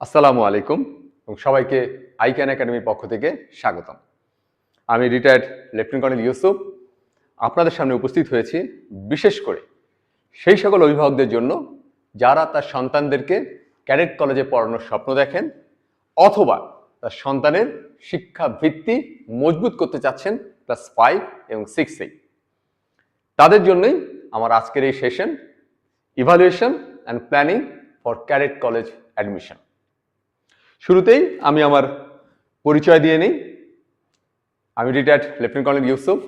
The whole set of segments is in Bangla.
আসসালামু আলাইকুম এবং সবাইকে আইক্যান একাডেমির পক্ষ থেকে স্বাগতম। আমি রিটায়ার্ড লেফটেন্যান্ট কর্নেল ইউসুফ। আপনাদের সামনে উপস্থিত হয়েছি বিশেষ করে সেই সকল অভিভাবকদের জন্য যারা তার সন্তানদেরকে ক্যাডেট কলেজে পড়ানোর স্বপ্ন দেখেন অথবা তার সন্তানের শিক্ষা ভিত্তি মজবুত করতে চাচ্ছেন ক্লাস ফাইভ এবং সিক্সে তাদের জন্যই আমার আজকের এই session evaluation and planning for cadet college admission শুরুতেই আমি আমার পরিচয় দিয়ে নিই। আমি রিটায়ার্ড লেফটেন্যান্ট কর্নেল ইউসুফ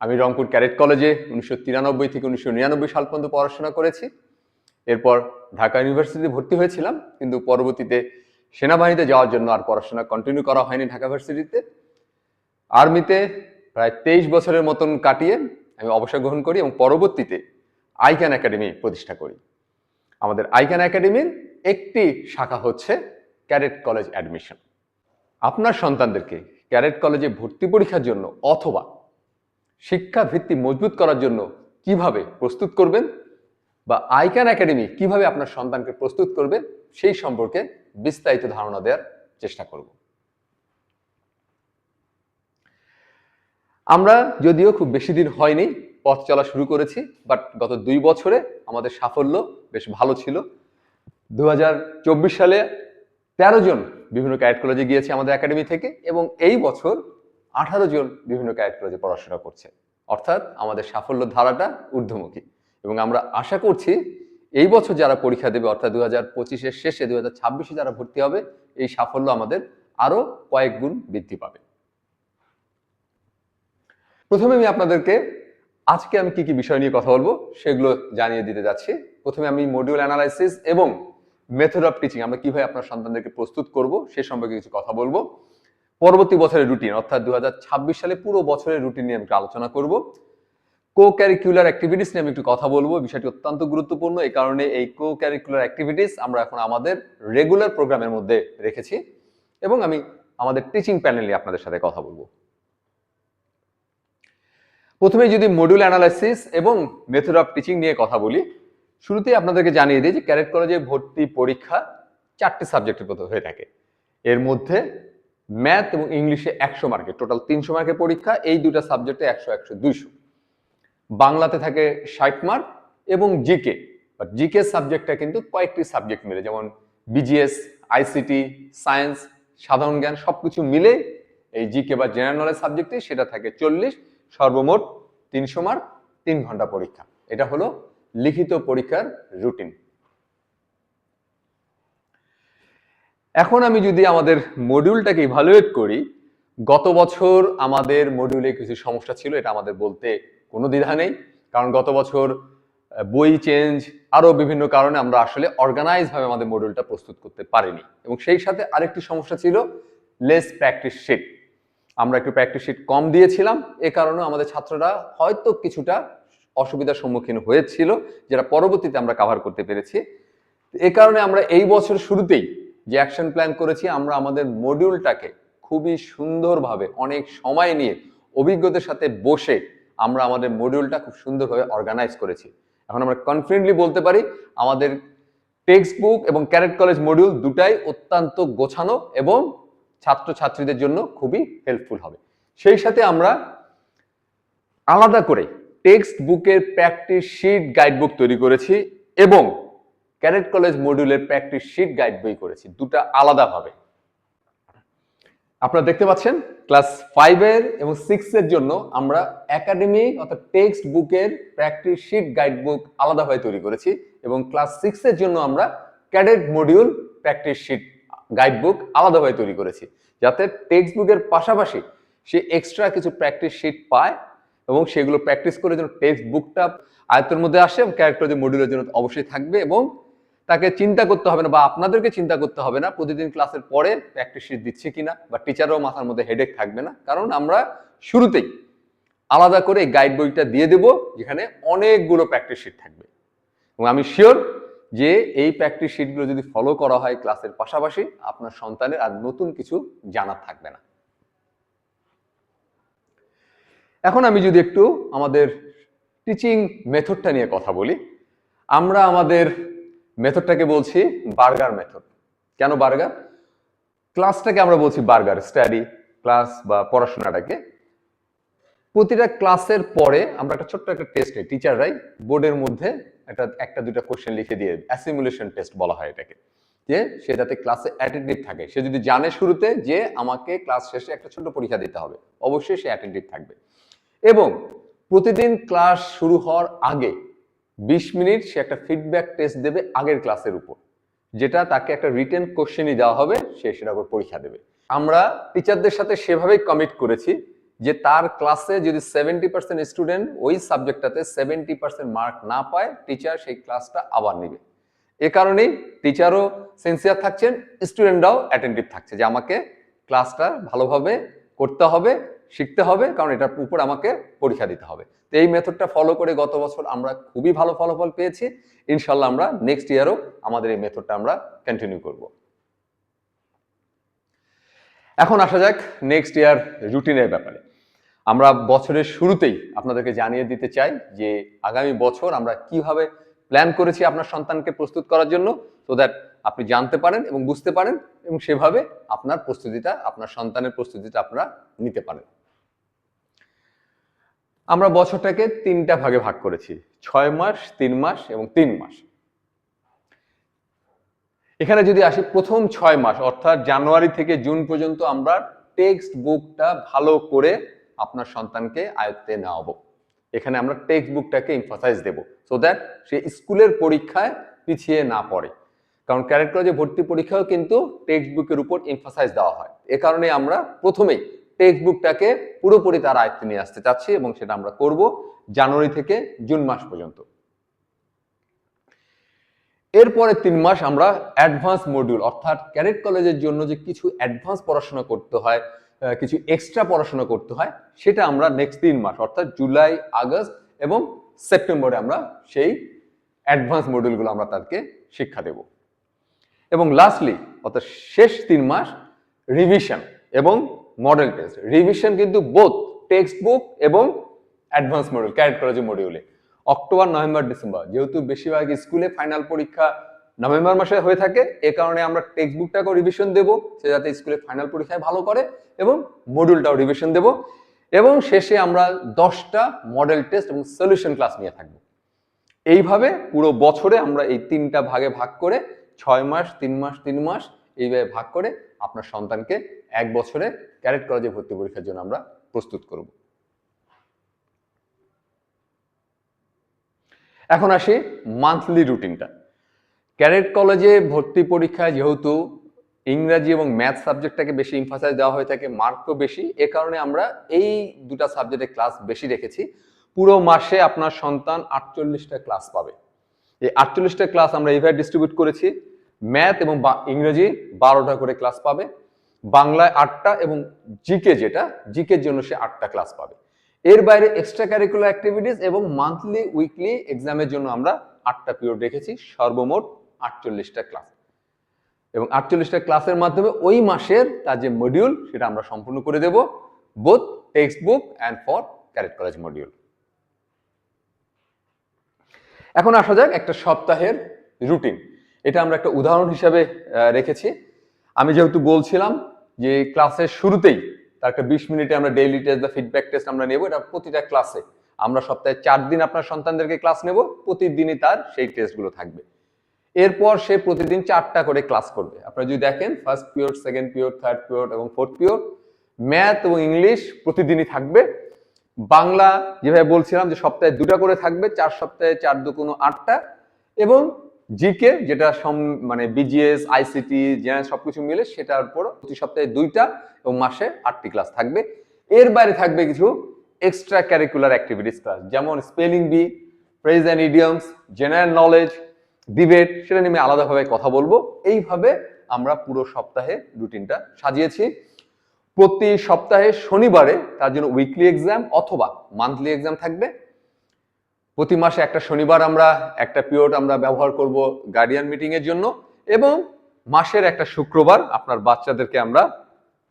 আমি রংপুর ক্যাডেট কলেজে উনিশশো তিরানব্বই থেকে উনিশশো নিরানব্বই সাল পর্যন্ত পড়াশোনা করেছি। এরপর ঢাকা ইউনিভার্সিটিতে ভর্তি হয়েছিলাম, কিন্তু পরবর্তীতে সেনাবাহিনীতে যাওয়ার জন্য আর পড়াশোনা কন্টিনিউ করা হয়নি ঢাকা ইউনিভার্সিটিতে আর্মিতে প্রায় তেইশ বছরের মতন কাটিয়ে আমি অবসর গ্রহণ করি এবং পরবর্তীতে আইক্যান একাডেমি প্রতিষ্ঠা করি। আমাদের আইক্যান একাডেমির একটি শাখা হচ্ছে ক্যাডেট কলেজ অ্যাডমিশন। আপনার সন্তানদেরকে ক্যাডেট কলেজে ভর্তি পরীক্ষার জন্য অথবা শিক্ষা ভিত্তি মজবুত করার জন্য কীভাবে প্রস্তুত করবেন বা আইক্যান একাডেমি কীভাবে আপনার সন্তানকে প্রস্তুত করবে, সেই সম্পর্কে বিস্তারিত ধারণা দেওয়ার চেষ্টা করব। আমরা যদিও খুব বেশি দিন হয়নি, পথ চলা শুরু করেছি বাট গত দুই বছরে আমাদের সাফল্য বেশ ভালো ছিল। দু হাজার চব্বিশ সালে তেরো জন বিভিন্ন ক্যাডেট কলেজে গিয়েছে আমাদের একাডেমি থেকে এবং এই বছর আঠারো জন বিভিন্ন ক্যাডেট কলেজে পড়াশোনা করছে। অর্থাৎ আমাদের সাফল্য ধারাটা ঊর্ধ্বমুখী। এবং আমরা আশা করছি এই বছর যারা পরীক্ষা দেবে, অর্থাৎ দু হাজার পঁচিশের শেষে দু হাজার ছাব্বিশে যারা ভর্তি হবে, এই সাফল্য আমাদের আরও কয়েক গুণ বৃদ্ধি পাবে। প্রথমে আমি আপনাদেরকে আজকে আমি কি কি বিষয় নিয়ে কথা বলব সেগুলো জানিয়ে দিতে যাচ্ছি। প্রথমে আমি মডিউল অ্যানালাইসিস এবং মেথড অফ টিচিং আমরা কীভাবে আপনার সন্তানদেরকে প্রস্তুত করব, সে সম্পর্কে কিছু কথা বলব। পরবর্তী বছরের রুটিন অর্থাৎ দুহাজার ছাব্বিশ সালে পুরো বছরের রুটিন নিয়ে আমি আলোচনা করব। কো ক্যারিকুলার অ্যাক্টিভিটিস নিয়ে আমি একটু কথা বলব, বিষয়টি অত্যন্ত গুরুত্বপূর্ণ, এই কারণে এই কো ক্যারিকুলার অ্যাক্টিভিটিস আমরা এখন আমাদের রেগুলার প্রোগ্রামের মধ্যে রেখেছি এবং আমি আমাদের টিচিং প্যানেল আপনাদের সাথে কথা বলব। প্রথমে যদি মডিউল অ্যানালাইসিস এবং মেথড অফ টিচিং নিয়ে কথা বলি শুরুতেই আপনাদেরকে জানিয়ে দিই যে ক্যারেট কলেজে ভর্তি পরীক্ষা চারটি সাবজেক্টের মতো হয়ে থাকে। এর মধ্যে ম্যাথ এবং ইংলিশে একশো মার্কের টোটাল তিনশো মার্কের পরীক্ষা, এই দুটা সাবজেক্টে একশো একশো, দুইশো। বাংলাতে থাকে ষাট মার্ক এবং জিকে। জিকে সাবজেক্টটা কিন্তু কয়েকটি সাবজেক্ট মিলে, যেমন বিজিএস, আইসিটি, সায়েন্স, সাধারণ জ্ঞান সব কিছু মিলে এই জিকে বা জেনারেল নলেজ সাবজেক্টে সেটা থাকে চল্লিশ, সর্বমোট তিনশো মার্ক, তিন ঘণ্টা পরীক্ষা। এটা হলো লিখিত পরীক্ষার রুটিন এখন আমি যদি আমাদের মডিউলটাকে ইভালুয়েট করি, গত বছর আমাদের মডিউলে কিছু সমস্যা ছিল, এটা আমাদের বলতে কোনো দ্বিধা নেই। কারণ গত বছর বই চেঞ্জ আরও বিভিন্ন কারণে আমরা আসলে অর্গানাইজভাবে আমাদের মডিউলটা প্রস্তুত করতে পারিনি। এবং সেই সাথে আরেকটি সমস্যা ছিল লেস প্র্যাকটিস শিট আমরা একটু প্র্যাকটিস শিট কম দিয়েছিলাম, এ কারণে আমাদের ছাত্ররা হয়তো কিছুটা অসুবিধার সম্মুখীন হয়েছিল, যেটা পরবর্তীতে আমরা কাভার করতে পেরেছি। এ কারণে আমরা এই বছর শুরুতেই যে অ্যাকশন প্ল্যান করেছি, আমরা আমাদের মডিউলটাকে খুবই সুন্দরভাবে অনেক সময় নিয়ে অভিজ্ঞতার সাথে বসে আমরা আমাদের মডিউলটা খুব সুন্দরভাবে অর্গানাইজ করেছি। এখন আমরা কনফিডেন্টলি বলতে পারি, আমাদের টেক্সট বুক এবং ক্যারেট কলেজ মডিউল দুটাই অত্যন্ত গোছানো এবং ছাত্রছাত্রীদের জন্য খুবই হেল্পফুল হবে। সেই সাথে আমরা আলাদা করে টেক্সট বুকের প্র্যাকটিস শিট গাইড বুক তৈরি করেছি এবং ক্যাডেট কলেজ মডিউলের প্র্যাকটিস শিট গাইড বই করেছি। দুটা আলাদাভাবে। আপনারা দেখতে পাচ্ছেন, ক্লাস ফাইভের এবং সিক্সের জন্য আমরা একাডেমি অর্থাৎ টেক্সট বুকের প্র্যাকটিস শিট গাইড বুক আলাদাভাবে তৈরি করেছি এবং ক্লাস সিক্সের জন্য আমরা cadet module practice sheet guide book আলাদাভাবে তৈরি করেছি। যাতে টেক্সট বুকের পাশাপাশি সে এক্সট্রা কিছু প্র্যাকটিস শিট পায় এবং সেগুলো প্র্যাকটিস করে যেন টেক্সট বুকটা আয়ত্তের মধ্যে আসে এবং ক্যারেক্টার মডিউলের জন্য অবশ্যই থাকবে এবং তাকে চিন্তা করতে হবে না বা আপনাদেরকে চিন্তা করতে হবে না প্রতিদিন ক্লাসের পরে প্র্যাকটিস শিট দিচ্ছে কিনা বা টিচারও মাথার মধ্যে হেডেক থাকবে না। কারণ আমরা শুরুতেই আলাদা করে গাইড বইটা দিয়ে দেব যেখানে অনেকগুলো প্র্যাকটিস শিট থাকবে। এবং আমি শিওর যে এই প্র্যাকটিস শিটগুলো যদি ফলো করা হয় ক্লাসের পাশাপাশি, আপনার সন্তানের আর নতুন কিছু জানার থাকবে না। এখন আমি যদি একটু আমাদের টিচিং মেথডটা নিয়ে কথা বলি, আমরা আমাদের মেথডটাকে বলছি বার্গার মেথড কেন বার্গার? ক্লাসটাকে আমরা বলছি বার্গার স্টাডি ক্লাস বা পড়াশোনাটাকে। প্রতিটা ক্লাসের পরে আমরা একটা ছোট্ট একটা টেস্ট নিই টিচাররাই বোর্ডের মধ্যে একটা একটা দুটা কোশ্চেন লিখে দিয়ে অ্যাসিমুলেশন টেস্ট বলা হয় এটাকে। যে সে যাতে ক্লাসে অ্যাটেন্টিভ থাকে। সে যদি জানে শুরুতে যে আমাকে ক্লাস শেষে একটা ছোট্ট পরীক্ষা দিতে হবে, অবশ্যই সে অ্যাটেন্টিভ থাকবে। এবং প্রতিদিন ক্লাস শুরু হওয়ার আগে বিশ মিনিট সে একটা ফিডব্যাক টেস্ট দেবে আগের ক্লাসের উপর, যেটা তাকে একটা রিটেন কোশ্চেনই দেওয়া হবে, সে সেটার উপর পরীক্ষা দেবে। আমরা টিচারদের সাথে সেভাবেই কমিট করেছি যে তার ক্লাসে যদি সেভেন্টি পার্সেন্ট স্টুডেন্ট ওই সাবজেক্টটাতে সেভেন্টি পার্সেন্ট মার্ক না পায় টিচার সেই ক্লাসটা আবার নেবে। এ কারণেই টিচারও সেন্সিয়ার থাকছেন স্টুডেন্টরাও অ্যাটেন্টিভ থাকছে যে আমাকে ক্লাসটা ভালোভাবে করতে হবে শিখতে হবে, কারণ এটার উপর আমাকে পরীক্ষা দিতে হবে। তো এই মেথডটা ফলো করে গত বছর আমরা খুবই ভালো ফলাফল পেয়েছি। ইনশাল্লাহ আমরা নেক্সট ইয়ারও আমাদের এই মেথডটা আমরা কন্টিনিউ করব। এখন আসা যাক নেক্সট ইয়ার রুটিনের ব্যাপারে। আমরা বছরের শুরুতেই আপনাদেরকে জানিয়ে দিতে চাই যে আগামী বছর আমরা কীভাবে প্ল্যান করেছি আপনার সন্তানকে প্রস্তুত করার জন্য সো দ্যাট আপনি জানতে পারেন এবং বুঝতে পারেন এবং সেভাবে আপনার প্রস্তুতিটা, আপনার সন্তানের প্রস্তুতিটা আপনারা নিতে পারেন। আমরা বছরটাকে তিনটা ভাগে ভাগ করেছি। ছয় মাস, তিন মাস এবং তিন মাস। এখানে যদি আসি প্রথম ছয় মাস, অর্থাৎ জানুয়ারি থেকে জুন পর্যন্ত আমরা টেক্সট বুকটা ভালো করে আপনার সন্তানকে আয়ত্তে নেওয়াবো। এখানে আমরা টেক্সট বুকটাকে ইমফাসাইজ দেব সো দ্যাট সে স্কুলের পরীক্ষায় পিছিয়ে না পড়ে। কারণ ক্যারেট কলেজে ভর্তি পরীক্ষাও কিন্তু টেক্সট বুকের উপর ইমফাসাইজ দেওয়া হয়। এ কারণে আমরা প্রথমেই টেক্সট বুকটাকে পুরোপুরি তার আয়ত্তে নিয়ে আসতে চাচ্ছি এবং সেটা আমরা করব জানুয়ারি থেকে জুন মাস পর্যন্ত। এরপরে তিন মাস আমরা অ্যাডভান্স মডিউল অর্থাৎ ক্যারেট কলেজের জন্য যে কিছু অ্যাডভান্স পড়াশোনা করতে হয় কিছু এক্সট্রা পড়াশোনা করতে হয়, সেটা আমরা নেক্সট তিন মাস অর্থাৎ জুলাই, আগস্ট এবং সেপ্টেম্বরে আমরা সেই অ্যাডভান্স মডিউলগুলো আমরা তাদেরকে শিক্ষা দেব। এবং লাস্টলি অর্থাৎ শেষ তিন মাস রিভিশন এবং মডেল টেস্ট রিভিশন কিন্তু বোথ টেক্সট বুক এবং অ্যাডভান্স মডিউল ক্যারেট কলেজের মডিউলে অক্টোবর নভেম্বর ডিসেম্বর যেহেতু বেশিরভাগ স্কুলে ফাইনাল পরীক্ষা নভেম্বর মাসে হয়ে থাকে, এ কারণে আমরা টেক্সট বুকটাকেও রিভিশন দেব, সে যাতে স্কুলে ফাইনাল পরীক্ষায় ভালো করে এবং মডিউলটাও রিভিশন দেব। এবং শেষে আমরা দশটা মডেল টেস্ট এবং সলিউশন ক্লাস নিয়ে থাকব। এইভাবে পুরো বছরে আমরা এই তিনটা ভাগে ভাগ করে ছয় মাস, তিন মাস তিন মাস এইভাবে ভাগ করে আপনার সন্তানকে এক বছরে ক্যারেট কলেজে ভর্তি পরীক্ষার জন্য আমরা প্রস্তুত করব। এখন আসি মান্থলি রুটিনটা ক্যারেট কলেজে ভর্তি পরীক্ষায় যেহেতু ইংরাজি এবং ম্যাথ সাবজেক্টটাকে বেশি ইমফাসাইজ দেওয়া হয়ে থাকে মার্কও বেশি, এ কারণে আমরা এই দুটা সাবজেক্টে ক্লাস বেশি রেখেছি। পুরো মাসে আপনার সন্তান আটচল্লিশটা ক্লাস পাবে। এই আটচল্লিশটা ক্লাস আমরা এইভাবে ডিস্ট্রিবিউট করেছি। ম্যাথ এবং ইংরেজি বারোটা করে ক্লাস পাবে। বাংলায় আটটা এবং জিকে যেটা জিকের জন্য সে আটটা ক্লাস পাবে। এর বাইরে এক্সট্রা ক্যারিকুলার অ্যাক্টিভিটিস এবং মান্থলি উইকলি এক্সামের জন্য আমরা আটটা পিরিয়ড রেখেছি, সর্বমোট আটচল্লিশটা ক্লাস এবং আটচল্লিশটা ক্লাসের মাধ্যমে ওই মাসের তার যে মডিউল সেটা আমরা সম্পূর্ণ করে দেব both textbook and for cadet college module এখন আসা যাক একটা সপ্তাহের রুটিন এটা আমরা একটা উদাহরণ হিসাবে রেখেছি। আমি যেহেতু বলছিলাম যে ক্লাসের শুরুতেই তার একটা বিশ মিনিটে আমরা ডেইলি টেস্ট বা ফিডব্যাক টেস্ট আমরা নেব, এটা প্রতিটা ক্লাসে আমরা সপ্তাহে চার দিন আপনার সন্তানদেরকে ক্লাস নেব, প্রতিদিনই তার সেই টেস্টগুলো থাকবে। এরপর সে প্রতিদিন চারটা করে ক্লাস করবে। আপনারা যদি দেখেন first period second period third period এবং ফোর্থ পিরিয়ড ম্যাথ এবং ইংলিশ প্রতিদিনই থাকবে। বাংলা, যেভাবে বলছিলাম যে সপ্তাহে দুটা করে থাকবে, চার সপ্তাহে চার দু কোনো আটটা এবং জিকে যেটা সম মানে বিজিএস আইসিটি জেনারেল সবকিছু মিলে সেটার উপর প্রতি সপ্তাহে দুইটা এবং মাসে আটটি ক্লাস থাকবে। এর বাইরে থাকবে কিছু এক্সট্রা ক্যারিকুলার অ্যাক্টিভিটিস ক্লাস যেমন spelling bee phrase and idioms general knowledge debate সেটা নিয়ে আলাদাভাবে কথা বলব। এইভাবে আমরা পুরো সপ্তাহে রুটিনটা সাজিয়েছি। প্রতি সপ্তাহে শনিবারে তার জন্য উইকলি এক্সাম অথবা মান্থলি এক্সাম থাকবে। প্রতি মাসে একটা শনিবার আমরা একটা পিরিয়ড আমরা ব্যবহার করব গার্ডিয়ান মিটিং এর জন্য এবং মাসের একটা শুক্রবার আপনার বাচ্চাদেরকে আমরা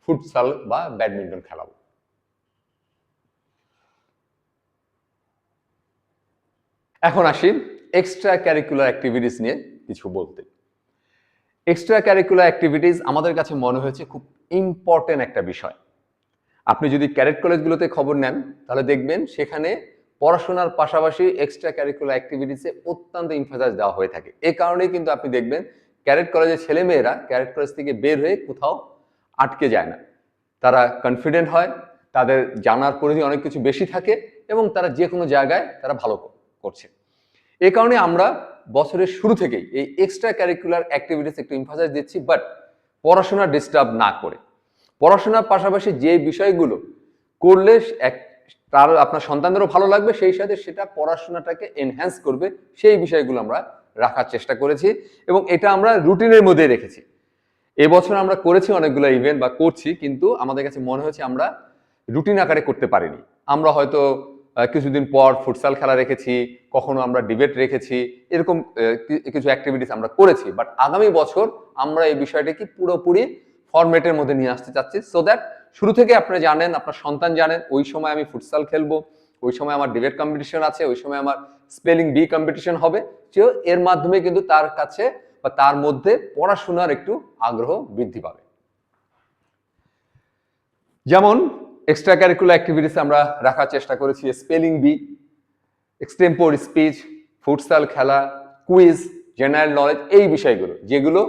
ফুটসাল বা ব্যাডমিন্টন খেলাবো। এখন আসি এক্সট্রা ক্যারিকুলার অ্যাক্টিভিটিস নিয়ে কিছু বলতে। এক্সট্রা ক্যারিকুলার অ্যাক্টিভিটিস আমাদের কাছে মনে হয়েছে খুব ইম্পর্টেন্ট একটা বিষয়। আপনি যদি ক্যারেট কলেজগুলোতে খবর নেন তাহলে দেখবেন সেখানে পড়াশোনার পাশাপাশি এক্সট্রা ক্যারিকুলার অ্যাক্টিভিটিসে অত্যন্ত ইনফাসাইজ দেওয়া হয়ে থাকে। এ কারণেই কিন্তু আপনি দেখবেন ক্যারেট কলেজের ছেলেমেয়েরা ক্যারেট কলেজ থেকে বের হয়ে কোথাও আটকে যায় না। তারা কনফিডেন্ট হয়, তাদের জানার পরিধি অনেক কিছু বেশি থাকে এবং তারা যে কোনো জায়গায় তারা ভালো করছে। এ কারণে আমরা বছরের শুরু থেকেই এই এক্সট্রা ক্যারিকুলার অ্যাক্টিভিটিস একটু ইনফাসাইজ দিচ্ছি বাট পড়াশোনা ডিস্টার্ব না করে। পড়াশোনার পাশাপাশি যে বিষয়গুলো করলে এক তার আপনার সন্তানদেরও ভালো লাগবে, সেই সাথে সেটা পড়াশোনাটাকে এনহ্যান্স করবে, সেই বিষয়গুলো আমরা রাখার চেষ্টা করেছি এবং এটা আমরা রুটিনের মধ্যে রেখেছি। এবছর আমরা করেছি অনেকগুলো ইভেন্ট বা করছি, কিন্তু আমাদের কাছে মনে হয়েছে আমরা রুটিন আকারে করতে পারিনি। আমরা হয়তো কিছুদিন পর ফুটসাল খেলা রেখেছি, কখনো আমরা ডিবেট রেখেছি, এরকম কিছু অ্যাক্টিভিটিস আমরা করেছি বাট আগামী বছর আমরা এই বিষয়টাকে পুরোপুরি ফরম্যাটের মধ্যে নিয়ে আসতে চাচ্ছি সো দ্যাট শুরু থেকে আপনারা জানেন, আপনার সন্তান জানেন, ওই সময় আমি ফুটসাল খেলব, ওই সময় আমার ডিবেট কম্পিটিশন আছে, ওই সময় আমার স্পেলিং বি কম্পিটিশন হবে। যে এর মাধ্যমে কিন্তু তার কাছে বা তার মধ্যে পড়াশোনার একটু আগ্রহ বৃদ্ধি পাবে। যেমন এক্সট্রা ক্যারিকুলার অ্যাক্টিভিটিস আমরা রাখার চেষ্টা করেছি spelling bee extempore speech futsal খেলা কুইজ জেনারেল নলেজ এই বিষয়গুলো, যেগুলো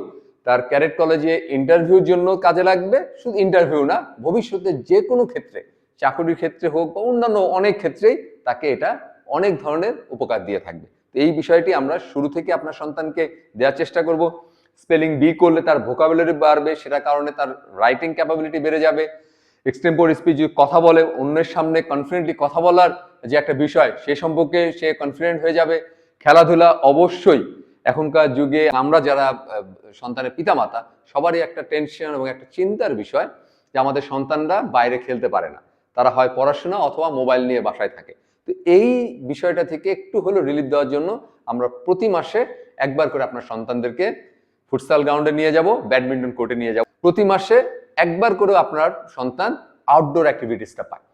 তার ক্যারেট কলেজে ইন্টারভিউর জন্য কাজে লাগবে, শুধু ইন্টারভিউ না, ভবিষ্যতে যে কোনো ক্ষেত্রে, চাকরির ক্ষেত্রে হোক বা অন্যান্য অনেক ক্ষেত্রেই তাকে এটা অনেক ধরনের উপকার দিয়ে থাকবে। তো এই বিষয়টি আমরা শুরু থেকে আপনার সন্তানকে দেওয়ার চেষ্টা করব। স্পেলিং বি করলে তার ভোকাবুলারি বাড়বে, সেটা কারণে তার রাইটিং ক্যাপাবিলিটি বেড়ে যাবে। এক্সটেম্পোর স্পিচ কথা বলে, অন্যের সামনে কনফিডেন্টলি কথা বলার যে একটা বিষয়, সে সম্পর্কে সে কনফিডেন্ট হয়ে যাবে। খেলাধুলা অবশ্যই এখনকার যুগে আমরা যারা সন্তানের পিতামাতা, সবারই একটা টেনশন এবং একটা চিন্তার বিষয় যে আমাদের সন্তানরা বাইরে খেলতে পারে না। তারা হয় পড়াশোনা অথবা মোবাইল নিয়ে বাসায় থাকে। তো এই বিষয়টা থেকে একটু হলেও রিলিফ দেওয়ার জন্য আমরা প্রতি মাসে একবার করে আপনার সন্তানদেরকে ফুটসাল গ্রাউন্ডে নিয়ে যাব ব্যাডমিন্টন কোর্টে নিয়ে যাব। প্রতি মাসে একবার করেও আপনার সন্তান আউটডোর অ্যাক্টিভিটিসটা পায়।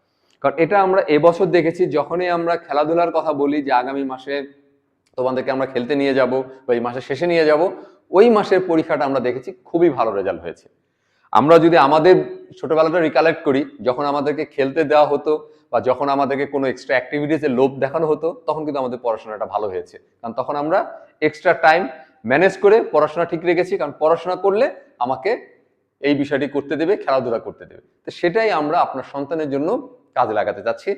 কারণ এটা আমরা এবছর দেখেছি, যখনই আমরা খেলাধুলার কথা বলি যে আগামী মাসে তোমাদেরকে আমরা খেলতে নিয়ে যাব বা এই মাসের শেষে নিয়ে যাব, ওই মাসের পরীক্ষাটা আমরা দেখেছি খুবই ভালো রেজাল্ট হয়েছে। আমরা যদি আমাদের ছোটবেলাটা রিকালেক্ট করি, যখন আমাদেরকে খেলতে দেওয়া হতো বা যখন আমাদেরকে কোনো এক্সট্রা অ্যাক্টিভিটিসের লোভ দেখানো হতো, তখন কিন্তু আমাদের পড়াশোনাটা ভালো হয়েছে। কারণ তখন আমরা এক্সট্রা টাইম ম্যানেজ করে পড়াশোনা ঠিক রেখেছি, কারণ পড়াশোনা করলে আমাকে এই বিষয়টি করতে দেবে, খেলাধুলা করতে দেবে। তো সেটাই আমরা আপনার সন্তানের জন্য কাজে লাগাতে চাচ্ছি।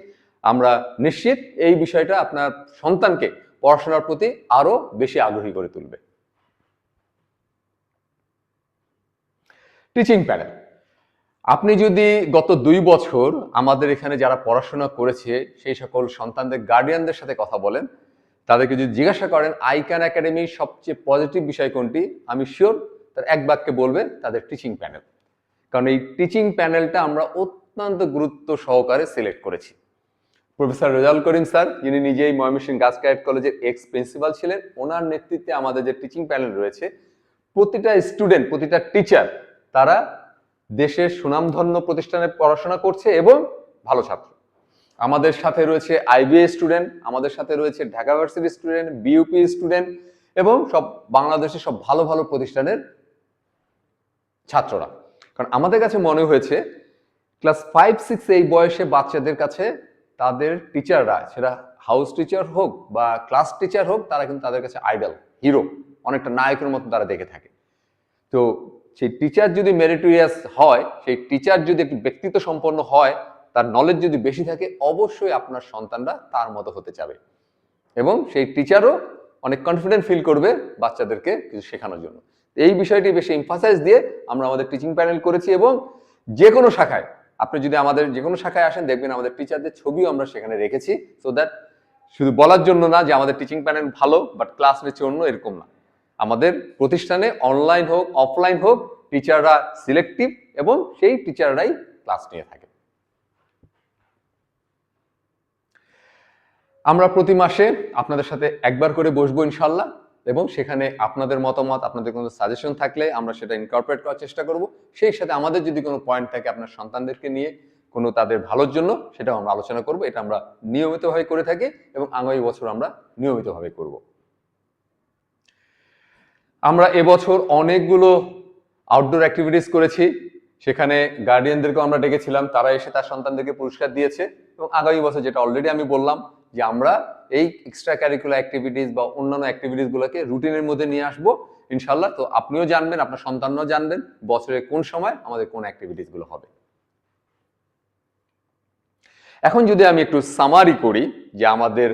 আমরা নিশ্চিত এই বিষয়টা আপনার সন্তানকে পড়াশোনার প্রতি আরও বেশি আগ্রহী করে তুলবে। টিচিং প্যানেল আপনি যদি গত দুই বছর আমাদের এখানে যারা পড়াশোনা করেছে, সেই সকল সন্তানদের গার্ডিয়ানদের সাথে কথা বলেন, তাদেরকে যদি জিজ্ঞাসা করেন আইকান একাডেমির সবচেয়ে পজিটিভ বিষয় কোনটি? আমি শিওর তার এক বাক্যে বলবে, তাদের টিচিং প্যানেল কারণ এই টিচিং প্যানেলটা আমরা অত্যন্ত গুরুত্ব সহকারে সিলেক্ট করেছি। প্রফেসর রেজাল করিম স্যার, যিনি নিজেই ময়মনসিংহ গাছ ক্যাডেট কলেজের এক্স প্রিন্সিপাল ছিলেন, ওনার নেতৃত্বে আমাদের যে টিচিং প্যানেল রয়েছে, প্রতিটা স্টুডেন্ট প্রতিটা টিচার তারা দেশের সুনামধন্য প্রতিষ্ঠানে পড়াশোনা করছে এবং ভালো ছাত্র। আমাদের সাথে রয়েছে আইবিএ স্টুডেন্ট আমাদের সাথে রয়েছে Dhaka university student BUP student এবং সব বাংলাদেশের সব ভালো ভালো প্রতিষ্ঠানের ছাত্ররা। কারণ আমাদের কাছে মনে হয়েছে ক্লাস ফাইভ সিক্স এই বয়সে বাচ্চাদের কাছে তাদের টিচাররা সেটা হাউস টিচার হোক বা ক্লাস টিচার হোক, তারা কিন্তু তাদের কাছে আইডল হিরো অনেকটা নায়কের মতো তারা দেখে থাকে। তো সেই টিচার যদি মেরিটোরিয়াস হয়, সেই টিচার যদি একটু ব্যক্তিত্ব সম্পন্ন হয়, তার নলেজ যদি বেশি থাকে, অবশ্যই আপনার সন্তানরা তার মতো হতে চাবে। এবং সেই টিচারও অনেক কনফিডেন্ট ফিল করবে বাচ্চাদেরকে কিছু শেখানোর জন্য। এই বিষয়টি বেশি ইমফাসাইজ দিয়ে আমরা আমাদের টিচিং প্যানেল করেছি এবং যে কোনো শাখায় আপনি যদি আমাদের যে কোনো শাখায় আসেন, দেখবেন আমাদের টিচারদের ছবিও আমরা সেখানে রেখেছি। সো দ্যাট শুধু বলার জন্য না যে আমাদের টিচিং প্যানেল ভালো বাট ক্লাস নিচ্ছে অন্য এরকম না। আমাদের প্রতিষ্ঠানে অনলাইন হোক অফলাইন হোক টিচাররা সিলেক্টিভ এবং সেই টিচাররাই ক্লাস নিয়ে থাকে। আমরা প্রতি মাসে আপনাদের সাথে একবার করে বসবো ইনশাল্লাহ এবং সেখানে আপনাদের মতামত, আপনাদের কোনো সাজেশন থাকলে আমরা সেটা ইনকর্পোরেট করার চেষ্টা করব। সেই সাথে আমাদের যদি কোনো পয়েন্ট থাকে আপনার সন্তানদেরকে নিয়ে, কোনো তাদের ভালোর জন্য, সেটাও আমরা আলোচনা করব। এটা আমরা নিয়মিতভাবে করে থাকি এবং আগামী বছর আমরা নিয়মিতভাবে করব। আমরা এবছর অনেকগুলো আউটডোর অ্যাক্টিভিটিস করেছি। সেখানে গার্ডিয়ানদেরকেও আমরা ডেকেছিলাম। তারা এসে তার সন্তানদেরকে পুরস্কার দিয়েছে এবং আগামী বছর যেটা অলরেডি আমি বললাম যে আমরা এই এক্সট্রা ক্যারিকুলার অ্যাক্টিভিটিস বা অন্যান্য অ্যাক্টিভিটিসগুলোকে রুটিনের মধ্যে নিয়ে আসব, ইনশাল্লাহ। তো আপনিও জানবেন, আপনার সন্তানরাও জানবেন বছরের কোন সময় আমাদের কোন অ্যাক্টিভিটিসগুলো হবে। এখন যদি আমি একটু সামারি করি যে আমাদের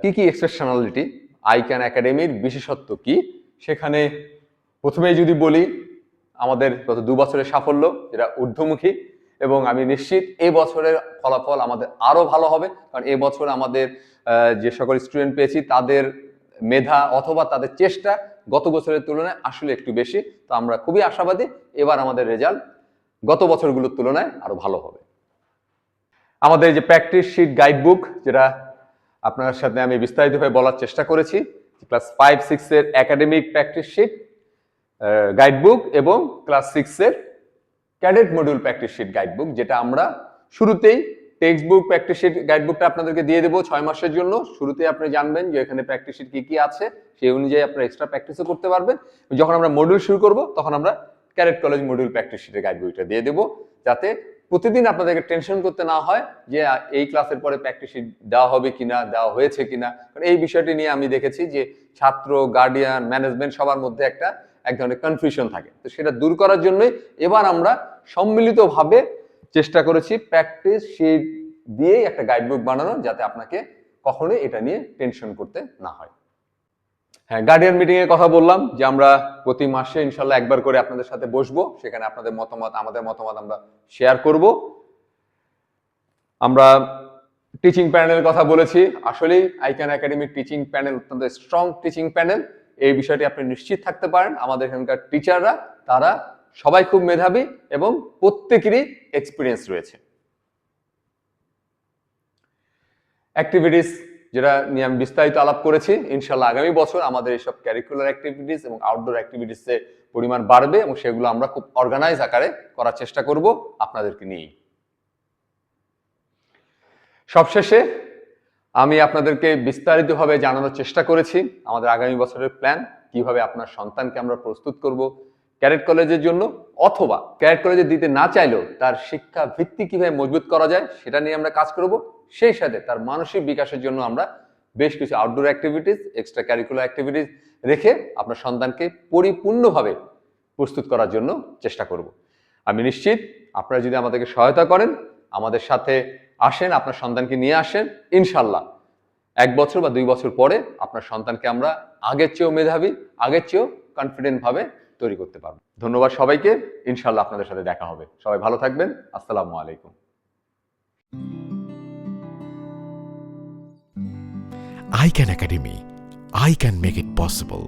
কি কি এক্সপ্রেশনালিটি আইক্যান একাডেমির বিশেষত্ব কি, সেখানে প্রথমেই যদি বলি, আমাদের গত দু বছরের সাফল্য, যেটা ঊর্ধ্বমুখী এবং আমি নিশ্চিত এই বছরের ফলাফল আমাদের আরও ভালো হবে। কারণ এ বছর আমাদের যে সকল স্টুডেন্ট পেয়েছি, তাদের মেধা অথবা তাদের চেষ্টা গত বছরের তুলনায় আসলে একটু বেশি। তো আমরা খুবই আশাবাদী এবার আমাদের রেজাল্ট গত বছরগুলোর তুলনায় আরও ভালো হবে। আমাদের যে প্র্যাকটিস শিট গাইড বুক যেটা আপনার সাথে আমি বিস্তারিতভাবে বলার চেষ্টা করেছি ক্লাস ফাইভ সিক্সের academic practice sheet guide book এবং ক্লাস সিক্সের cadet module practice sheet guide book যেটা আমরা শুরুতেই textbook practice sheet guide বুকটা আপনাদেরকে দিয়ে দেবো ছয় মাসের জন্য। শুরুতেই আপনি জানবেন যে এখানে প্র্যাকটিস শিট কি কি আছে, সেই অনুযায়ী আপনারা এক্সট্রা প্র্যাকটিসও করতে পারবেন। যখন আমরা মডিউল শুরু করব, তখন আমরা ক্যাডেট কলেজ মডিউল প্র্যাকটিস শিটের গাইড বইটা দিয়ে দেবো, যাতে প্রতিদিন আপনাদেরকে টেনশন করতে না হয় যে এই ক্লাসের পরে প্র্যাকটিস শিট দেওয়া হবে কিনা, দেওয়া হয়েছে কিনা। কারণ এই বিষয়টি নিয়ে আমি দেখেছি যে ছাত্র গার্ডিয়ান ম্যানেজমেন্ট সবার মধ্যে একটা এক ধরনের কনফিউশন থাকে। তো সেটা দূর করার জন্যই এবার আমরা সম্মিলিতভাবে চেষ্টা করেছি প্র্যাকটিস শিট দিয়েই একটা গাইডবুক বানানো যাতে আপনাকে কখনোই এটা নিয়ে টেনশন করতে না হয়। হ্যাঁ গার্ডিয়ান মিটিং এর কথা বললাম, যে আমরা প্রতি মাসে ইনশাল্লাহ একবার করে আপনাদের সাথে বসবো। সেখানে আপনাদের মতামত, আমাদের মতামত আমরা শেয়ার করব। আমরা টিচিং প্যানেলের কথা বলেছি। আসলেই আইক্যান একাডেমির টিচিং প্যানেল অত্যন্ত স্ট্রং টিচিং প্যানেল এই বিষয়টি আপনি নিশ্চিত থাকতে পারেন। আমাদের এখানকার টিচাররা তারা সবাই খুব মেধাবী এবং প্রত্যেকেরই এক্সপিরিয়েন্স রয়েছে। অ্যাক্টিভিটিস যেটা নিয়ে আমি বিস্তারিত আলাপ করেছি ইনশাল্লাহ আগামী বছর আমাদের এইসব ক্যারিকুলার অ্যাক্টিভিটিস এবং আউটডোর অ্যাক্টিভিটিসের পরিমাণ বাড়বে এবং সেগুলো আমরা খুব অর্গানাইজ আকারে করার চেষ্টা করব আপনাদেরকে নিয়েই। সবশেষে আমি আপনাদেরকে বিস্তারিতভাবে জানানোর চেষ্টা করেছি আমাদের আগামী বছরের প্ল্যান, কীভাবে আপনার সন্তানকে আমরা প্রস্তুত করব ক্যারেট কলেজের জন্য অথবা ক্যারেট কলেজে দিতে না চাইলেও তার শিক্ষা ভিত্তি কীভাবে মজবুত করা যায় সেটা নিয়ে আমরা কাজ করব। সেই সাথে তার মানসিক বিকাশের জন্য আমরা বেশ কিছু outdoor activities extra curricular activities রেখে আপনার সন্তানকে পরিপূর্ণভাবে প্রস্তুত করার জন্য চেষ্টা করব। আমি নিশ্চিত আপনারা যদি আমাদেরকে সহায়তা করেন, আমাদের সাথে আসেন, আপনার সন্তানকে নিয়ে আসেন ইনশাল্লাহ এক বছর বা দুই বছর পরে আপনার সন্তানকে আমরা আগের চেয়েও মেধাবী, আগের চেয়েও কনফিডেন্ট ভাবে তৈরি করতে পারব ধন্যবাদ সবাইকে ইনশাল্লাহ আপনাদের সাথে দেখা হবে সবাই ভালো থাকবেন, আসসালামু আলাইকুম I can Academy. I can make it possible.